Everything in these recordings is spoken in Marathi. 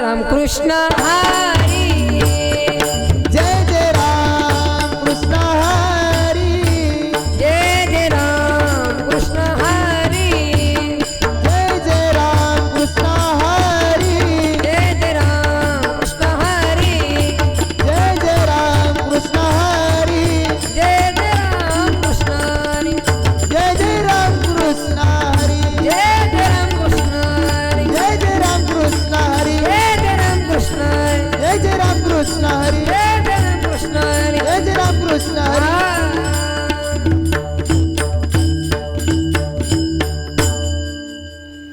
रामकृष्ण.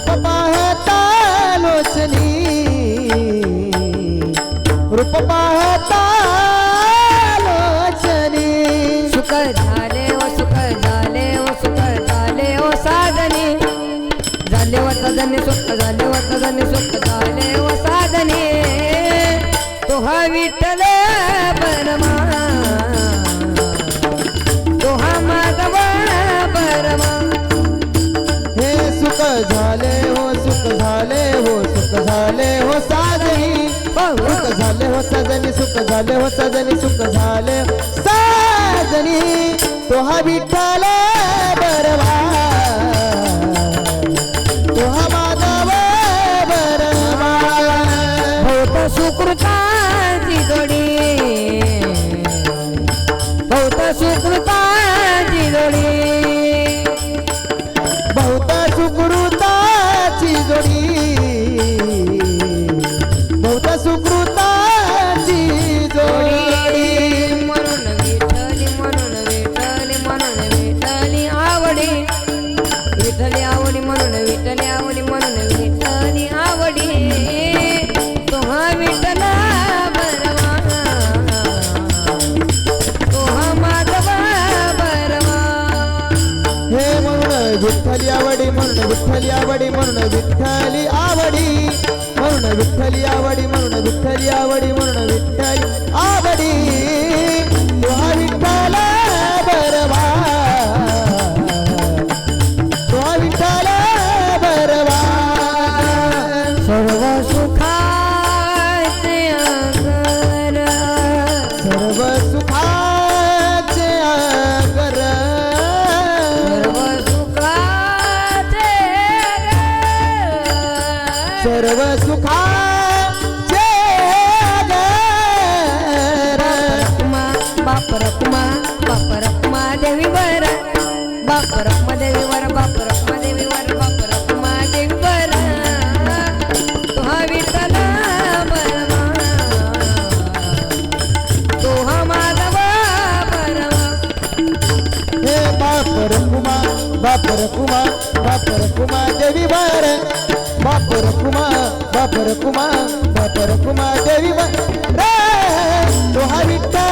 रूप पाहता लोचनी रूप पाहता लोचनी सुख झाले ओ सुख झाले ओ सुख झाले ओ साधने. झाले व सदने सुख झाले व सदने सुख झाले ओ साधने. तो हा विठ्ठल सुख झाले हो सजनी सुख झाले हो सजनी सुख झाले. सजनी तो हा विठ्ठल बरवा. तो हा माधव बरवा. भौत सुकृताची जोडी भौत सुकृताची जोडी विठ्ठली आवडी म्हणून विठ्ठली आवडी म्हणून विठ्ठली आवडी म्हणून विठ्ठली आवडी म्हणून विठ्ठली आवडी सर्व आगर रखमा बाप रखमा बाप रखमा देवी वर बाप रखमा देवी वर बाप रखमा देवी वर बाप रखमा देवी वर तुहा विठ्ठल बरमा तुहा माधव बरमा हे बाप रकुमा बाप रकुमा बाप रकुमा देवी वर बापर कुमा बापर कुमा बापर कुमा देवी मा रे! तो हरिता